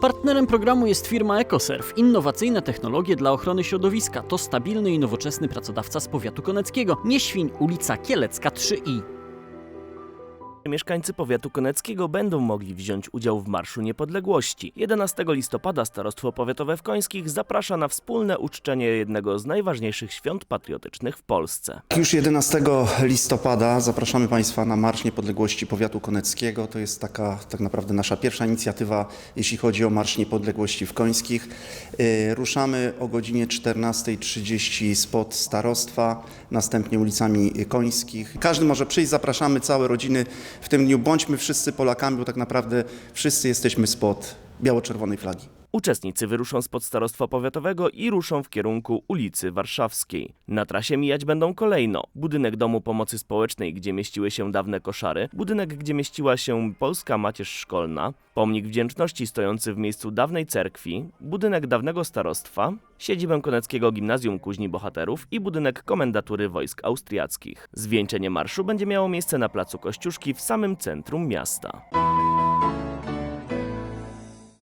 Partnerem programu jest firma EcoServe. Innowacyjne technologie dla ochrony środowiska. To stabilny i nowoczesny pracodawca z powiatu koneckiego. Nieświń, ulica Kielecka 3i. Mieszkańcy powiatu koneckiego będą mogli wziąć udział w Marszu Niepodległości. 11 listopada Starostwo Powiatowe w Końskich zaprasza na wspólne uczczenie jednego z najważniejszych świąt patriotycznych w Polsce. Już 11 listopada zapraszamy Państwa na Marsz Niepodległości Powiatu Koneckiego. To jest taka tak naprawdę nasza pierwsza inicjatywa, jeśli chodzi o Marsz Niepodległości w Końskich. Yy, Ruszamy o godzinie 14.30 spod starostwa, następnie ulicami Końskich. Każdy może przyjść, zapraszamy całe rodziny w tym dniu. Bądźmy wszyscy Polakami, bo tak naprawdę wszyscy jesteśmy spod biało-czerwonej flagi. Uczestnicy wyruszą spod Starostwa Powiatowego i ruszą w kierunku ulicy Warszawskiej. Na trasie mijać będą kolejno budynek Domu Pomocy Społecznej, gdzie mieściły się dawne koszary, budynek, gdzie mieściła się Polska Macierz Szkolna, pomnik wdzięczności stojący w miejscu dawnej cerkwi, budynek dawnego starostwa, siedzibę Koneckiego Gimnazjum Kuźni Bohaterów i budynek Komendatury Wojsk Austriackich. Zwieńczenie marszu będzie miało miejsce na placu Kościuszki w samym centrum miasta.